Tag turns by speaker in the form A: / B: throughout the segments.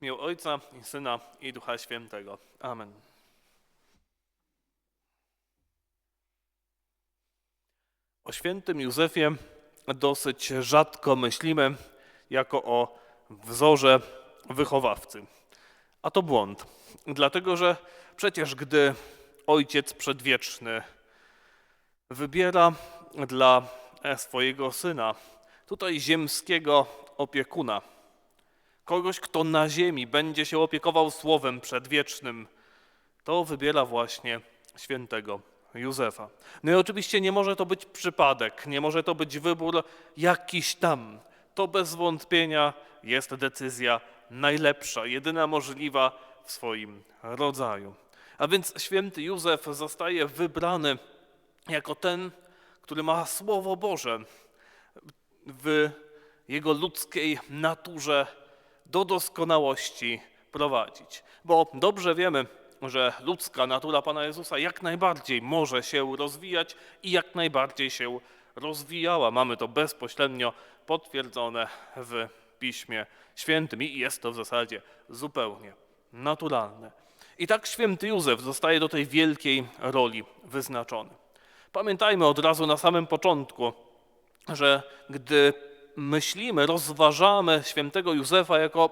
A: Imię Ojca i Syna i Ducha Świętego. Amen. O świętym Józefie dosyć rzadko myślimy jako o wzorze wychowawcy. A to błąd, dlatego że przecież gdy Ojciec Przedwieczny wybiera dla swojego syna tutaj ziemskiego opiekuna, kogoś, kto na ziemi będzie się opiekował słowem przedwiecznym, to wybiera właśnie świętego Józefa. No i oczywiście nie może to być przypadek, nie może to być wybór jakiś tam. To bez wątpienia jest decyzja najlepsza, jedyna możliwa w swoim rodzaju. A więc święty Józef zostaje wybrany jako ten, który ma Słowo Boże w jego ludzkiej naturze do doskonałości prowadzić. Bo dobrze wiemy, że ludzka natura Pana Jezusa jak najbardziej może się rozwijać i jak najbardziej się rozwijała. Mamy to bezpośrednio potwierdzone w Piśmie Świętym i jest to w zasadzie zupełnie naturalne. I tak święty Józef zostaje do tej wielkiej roli wyznaczony. Pamiętajmy od razu na samym początku, że gdy myślimy, rozważamy świętego Józefa jako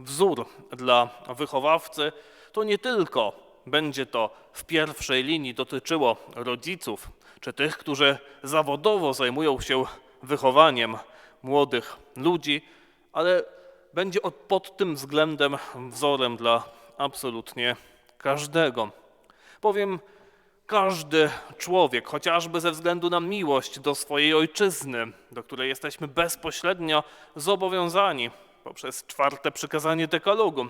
A: wzór dla wychowawcy, to nie tylko będzie to w pierwszej linii dotyczyło rodziców czy tych, którzy zawodowo zajmują się wychowaniem młodych ludzi, ale będzie pod tym względem wzorem dla absolutnie każdego. Powiem, każdy człowiek, chociażby ze względu na miłość do swojej ojczyzny, do której jesteśmy bezpośrednio zobowiązani poprzez czwarte przykazanie dekalogu,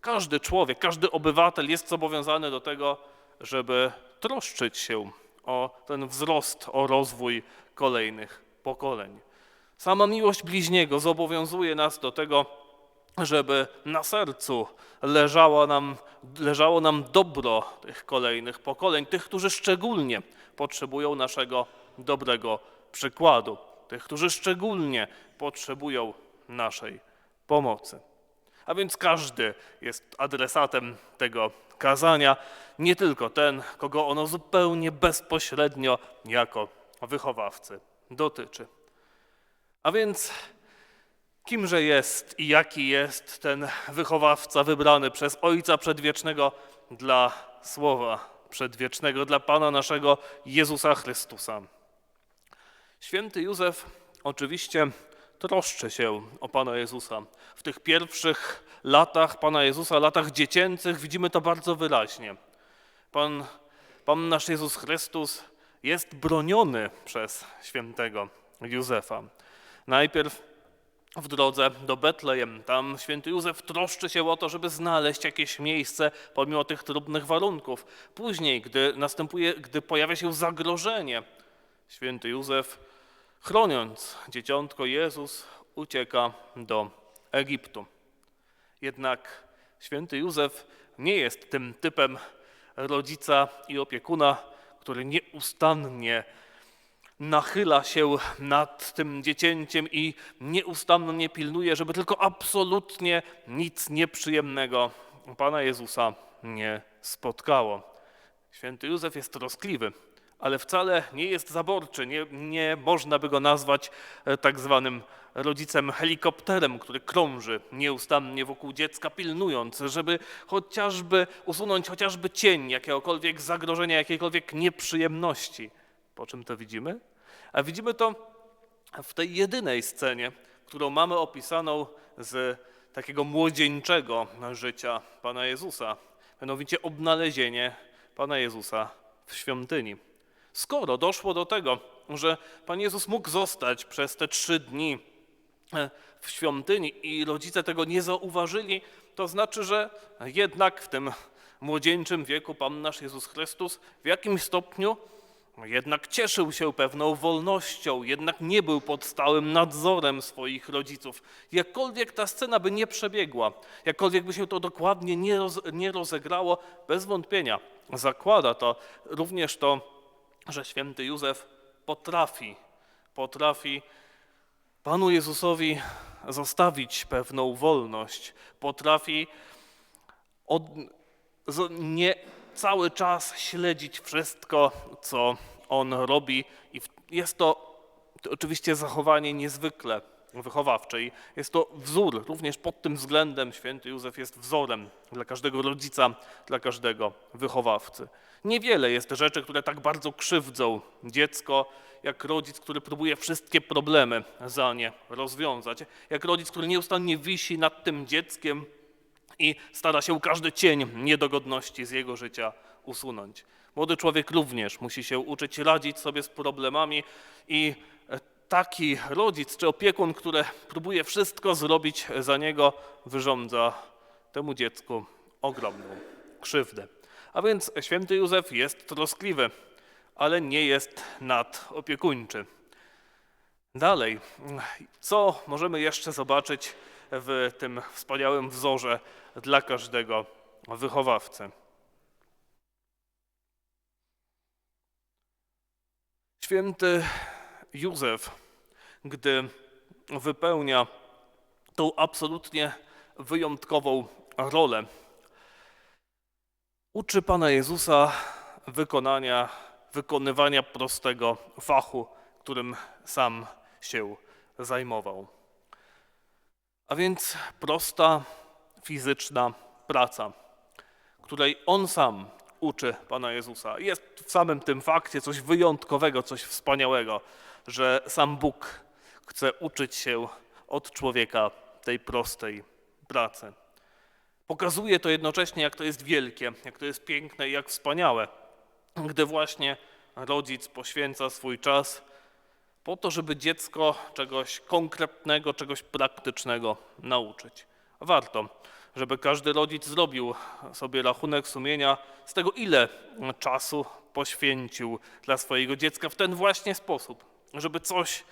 A: każdy człowiek, każdy obywatel jest zobowiązany do tego, żeby troszczyć się o ten wzrost, o rozwój kolejnych pokoleń. Sama miłość bliźniego zobowiązuje nas do tego, żeby na sercu leżało nam, leżało nam dobro tych kolejnych pokoleń, tych, którzy szczególnie potrzebują naszego dobrego przykładu, tych, którzy szczególnie potrzebują naszej pomocy. A więc każdy jest adresatem tego kazania, nie tylko ten, kogo ono zupełnie bezpośrednio jako wychowawcy dotyczy. A więc kimże jest i jaki jest ten wychowawca wybrany przez Ojca Przedwiecznego dla Słowa Przedwiecznego, dla Pana naszego Jezusa Chrystusa. Święty Józef oczywiście troszczy się o Pana Jezusa. W tych pierwszych latach Pana Jezusa, latach dziecięcych, widzimy to bardzo wyraźnie. Pan, Pan nasz Jezus Chrystus jest broniony przez świętego Józefa. Najpierw w drodze do Betlejem. Tam święty Józef troszczy się o to, żeby znaleźć jakieś miejsce pomimo tych trudnych warunków. Później, gdy następuje, gdy pojawia się zagrożenie, święty Józef, chroniąc dzieciątko Jezus, ucieka do Egiptu. Jednak święty Józef nie jest tym typem rodzica i opiekuna, który nieustannie nachyla się nad tym dziecięciem i nieustannie pilnuje, żeby tylko absolutnie nic nieprzyjemnego Pana Jezusa nie spotkało. Święty Józef jest troskliwy, ale wcale nie jest zaborczy. Nie, nie można by go nazwać e, tak zwanym rodzicem helikopterem, który krąży nieustannie wokół dziecka, pilnując, żeby chociażby usunąć chociażby cień jakiegokolwiek zagrożenia, jakiejkolwiek nieprzyjemności. Po czym to widzimy? A widzimy to w tej jedynej scenie, którą mamy opisaną z takiego młodzieńczego życia Pana Jezusa, mianowicie odnalezienie Pana Jezusa w świątyni. Skoro doszło do tego, że Pan Jezus mógł zostać przez te trzy dni e, w świątyni i rodzice tego nie zauważyli, to znaczy, że jednak w tym młodzieńczym wieku Pan nasz Jezus Chrystus w jakimś stopniu jednak cieszył się pewną wolnością, jednak nie był pod stałym nadzorem swoich rodziców. Jakkolwiek ta scena by nie przebiegła, jakkolwiek by się to dokładnie nie, roz, nie rozegrało, bez wątpienia zakłada to również to, że święty Józef potrafi, potrafi Panu Jezusowi zostawić pewną wolność, potrafi od, nie cały czas śledzić wszystko, co on robi. I jest to oczywiście zachowanie niezwykle wychowawcze. I jest to wzór, również pod tym względem święty Józef jest wzorem dla każdego rodzica, dla każdego wychowawcy. Niewiele jest rzeczy, które tak bardzo krzywdzą dziecko, jak rodzic, który próbuje wszystkie problemy za nie rozwiązać, jak rodzic, który nieustannie wisi nad tym dzieckiem, i stara się każdy cień niedogodności z jego życia usunąć. Młody człowiek również musi się uczyć radzić sobie z problemami i e, taki rodzic czy opiekun, który próbuje wszystko zrobić za niego, wyrządza temu dziecku ogromną krzywdę. A więc święty Józef jest troskliwy, ale nie jest nadopiekuńczy. Dalej, co możemy jeszcze zobaczyć w tym wspaniałym wzorze dla każdego wychowawcy? Święty Józef, gdy wypełnia tą absolutnie wyjątkową rolę, uczy Pana Jezusa wykonania, wykonywania prostego fachu, którym sam się zajmował. A więc prosta fizyczna praca, której on sam uczy Pana Jezusa. Jest w samym tym fakcie coś wyjątkowego, coś wspaniałego, że sam Bóg chce uczyć się od człowieka tej prostej pracy. Pokazuje to jednocześnie, jak to jest wielkie, jak to jest piękne i jak wspaniałe, gdy właśnie rodzic poświęca swój czas po to, żeby dziecko czegoś konkretnego, czegoś praktycznego nauczyć. Warto, żeby każdy rodzic zrobił sobie rachunek sumienia z tego, ile czasu poświęcił dla swojego dziecka w ten właśnie sposób, żeby coś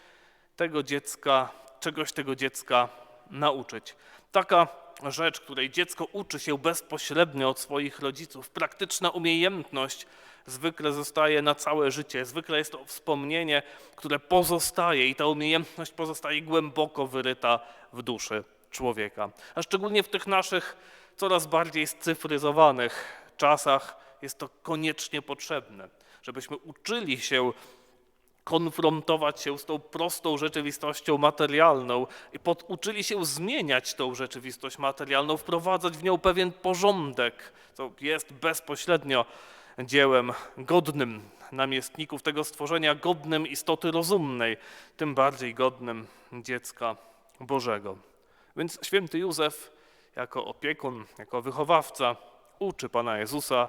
A: tego dziecka, czegoś tego dziecka nauczyć. Taka rzecz, której dziecko uczy się bezpośrednio od swoich rodziców, praktyczna umiejętność, zwykle zostaje na całe życie. Zwykle jest to wspomnienie, które pozostaje i ta umiejętność pozostaje głęboko wyryta w duszy człowieka. A szczególnie w tych naszych coraz bardziej scyfryzowanych czasach jest to koniecznie potrzebne, żebyśmy uczyli się konfrontować się z tą prostą rzeczywistością materialną i poduczyli się zmieniać tą rzeczywistość materialną, wprowadzać w nią pewien porządek, co jest bezpośrednio dziełem godnym namiestników tego stworzenia, godnym istoty rozumnej, tym bardziej godnym dziecka Bożego. Więc święty Józef, jako opiekun, jako wychowawca, uczy Pana Jezusa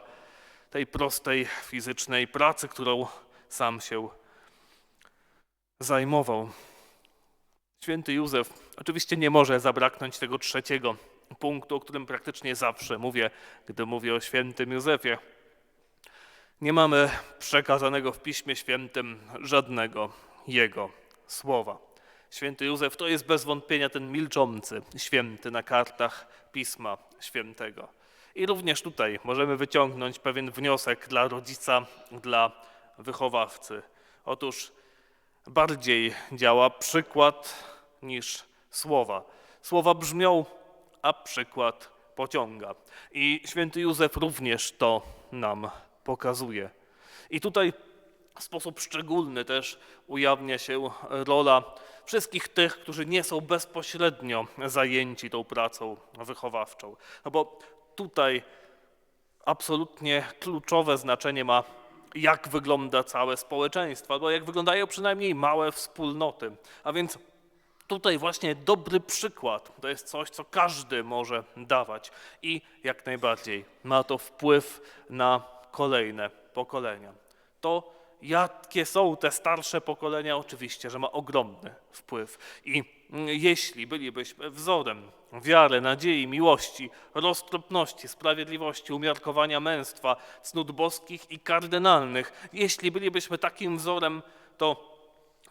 A: tej prostej fizycznej pracy, którą sam się zajmował. Święty Józef oczywiście nie może zabraknąć tego trzeciego punktu, o którym praktycznie zawsze mówię, gdy mówię o świętym Józefie. Nie mamy przekazanego w Piśmie Świętym żadnego jego słowa. Święty Józef to jest bez wątpienia ten milczący święty na kartach Pisma Świętego. I również tutaj możemy wyciągnąć pewien wniosek dla rodzica, dla wychowawcy. Otóż bardziej działa przykład niż słowa. Słowa brzmią, a przykład pociąga. I święty Józef również to nam pokazuje. I tutaj w sposób szczególny też ujawnia się rola wszystkich tych, którzy nie są bezpośrednio zajęci tą pracą wychowawczą. No bo tutaj absolutnie kluczowe znaczenie ma, jak wygląda całe społeczeństwo, albo jak wyglądają przynajmniej małe wspólnoty. A więc tutaj właśnie dobry przykład to jest coś, co każdy może dawać i jak najbardziej ma to wpływ na kolejne pokolenia. To jakie są te starsze pokolenia, oczywiście, że ma ogromny wpływ. I jeśli bylibyśmy wzorem wiary, nadziei, miłości, roztropności, sprawiedliwości, umiarkowania męstwa, cnót boskich i kardynalnych, jeśli bylibyśmy takim wzorem, to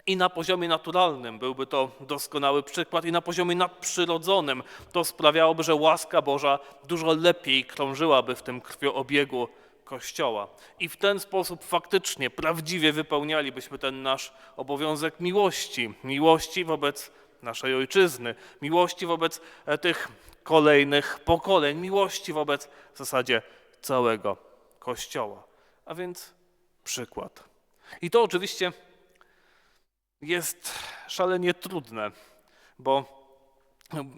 A: i na poziomie naturalnym byłby to doskonały przykład, i na poziomie nadprzyrodzonym to sprawiałoby, że łaska Boża dużo lepiej krążyłaby w tym krwioobiegu Kościoła. I w ten sposób faktycznie, prawdziwie wypełnialibyśmy ten nasz obowiązek miłości, miłości wobec naszej ojczyzny, miłości wobec e, tych kolejnych pokoleń, miłości wobec w zasadzie całego Kościoła. A więc przykład. I to oczywiście jest szalenie trudne, bo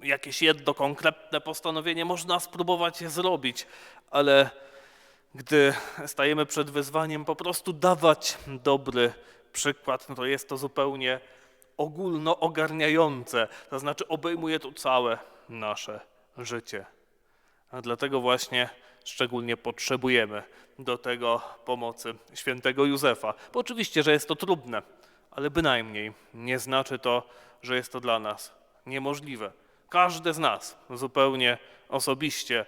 A: jakieś jedno konkretne postanowienie można spróbować zrobić, ale gdy stajemy przed wyzwaniem po prostu dawać dobry przykład, no to jest to zupełnie ogólnoogarniające, to znaczy obejmuje to całe nasze życie. A dlatego właśnie szczególnie potrzebujemy do tego pomocy świętego Józefa. Bo oczywiście, że jest to trudne, ale bynajmniej nie znaczy to, że jest to dla nas niemożliwe. Każdy z nas zupełnie osobiście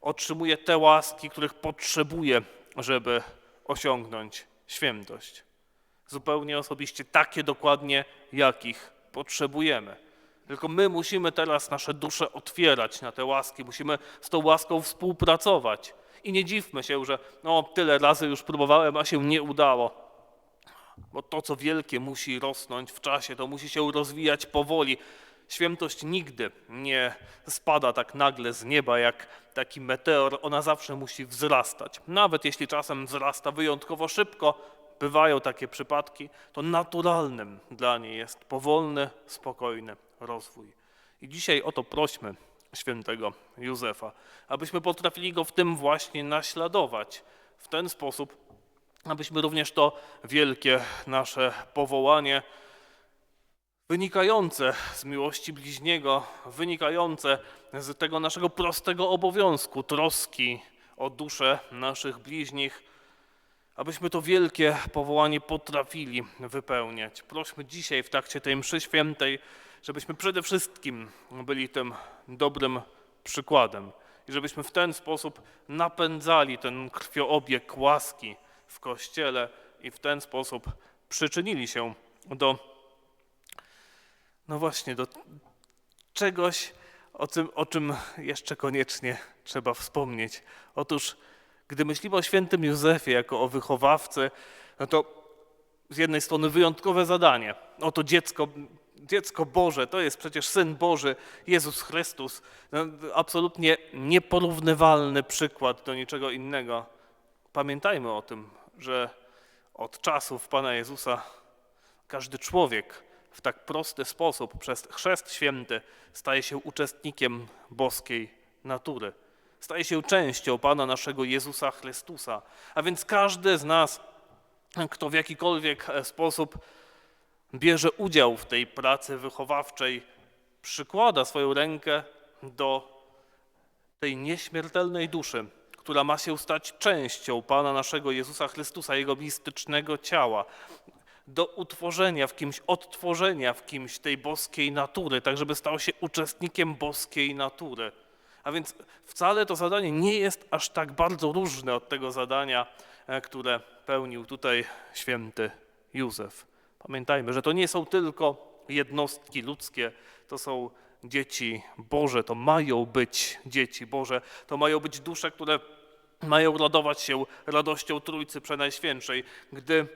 A: otrzymuje te łaski, których potrzebuje, żeby osiągnąć świętość. Zupełnie osobiście takie dokładnie, jakich potrzebujemy. Tylko my musimy teraz nasze dusze otwierać na te łaski, musimy z tą łaską współpracować. I nie dziwmy się, że no, tyle razy już próbowałem, a się nie udało. Bo to, co wielkie, musi rosnąć w czasie, to musi się rozwijać powoli. Świętość nigdy nie spada tak nagle z nieba jak taki meteor, ona zawsze musi wzrastać. Nawet jeśli czasem wzrasta wyjątkowo szybko, bywają takie przypadki, to naturalnym dla niej jest powolny, spokojny rozwój. I dzisiaj o to prośmy świętego Józefa, abyśmy potrafili go w tym właśnie naśladować. W ten sposób, abyśmy również to wielkie nasze powołanie, wynikające z miłości bliźniego, wynikające z tego naszego prostego obowiązku, troski o duszę naszych bliźnich, abyśmy to wielkie powołanie potrafili wypełniać. Prośmy dzisiaj w trakcie tej mszy świętej, żebyśmy przede wszystkim byli tym dobrym przykładem i żebyśmy w ten sposób napędzali ten krwioobieg łaski w Kościele i w ten sposób przyczynili się do, no właśnie, do czegoś, o, tym, o czym jeszcze koniecznie trzeba wspomnieć. Otóż, gdy myślimy o świętym Józefie jako o wychowawcy, no to z jednej strony wyjątkowe zadanie. Oto dziecko, dziecko Boże, to jest przecież Syn Boży, Jezus Chrystus. No, absolutnie nieporównywalny przykład do niczego innego. Pamiętajmy o tym, że od czasów Pana Jezusa każdy człowiek w tak prosty sposób przez chrzest święty staje się uczestnikiem boskiej natury. Staje się częścią Pana naszego Jezusa Chrystusa. A więc każdy z nas, kto w jakikolwiek sposób bierze udział w tej pracy wychowawczej, przykłada swoją rękę do tej nieśmiertelnej duszy, która ma się stać częścią Pana naszego Jezusa Chrystusa, Jego mistycznego ciała, do utworzenia w kimś, odtworzenia w kimś tej boskiej natury, tak żeby stał się uczestnikiem boskiej natury. A więc wcale to zadanie nie jest aż tak bardzo różne od tego zadania, e, które pełnił tutaj święty Józef. Pamiętajmy, że to nie są tylko jednostki ludzkie, to są dzieci Boże, to mają być dzieci Boże, to mają być dusze, które mają radować się radością Trójcy Przenajświętszej. Gdy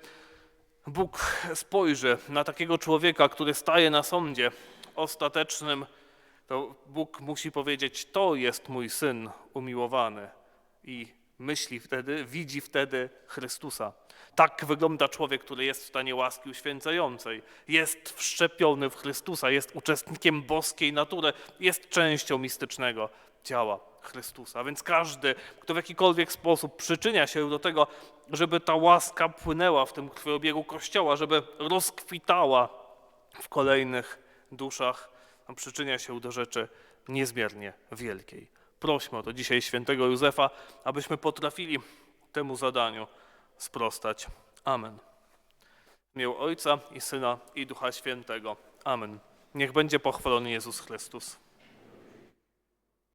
A: Bóg spojrzy na takiego człowieka, który staje na sądzie ostatecznym, to Bóg musi powiedzieć: To jest mój syn umiłowany. I myśli wtedy, widzi wtedy Chrystusa. Tak wygląda człowiek, który jest w stanie łaski uświęcającej. Jest wszczepiony w Chrystusa, jest uczestnikiem boskiej natury, jest częścią mistycznego ciała Chrystusa. Więc każdy, kto w jakikolwiek sposób przyczynia się do tego, żeby ta łaska płynęła w tym krwiobiegu Kościoła, żeby rozkwitała w kolejnych duszach, przyczynia się do rzeczy niezmiernie wielkiej. Prośmy o to dzisiaj świętego Józefa, abyśmy potrafili temu zadaniu sprostać. Amen. Imię Ojca i Syna i Ducha Świętego. Amen. Niech będzie pochwalony Jezus Chrystus.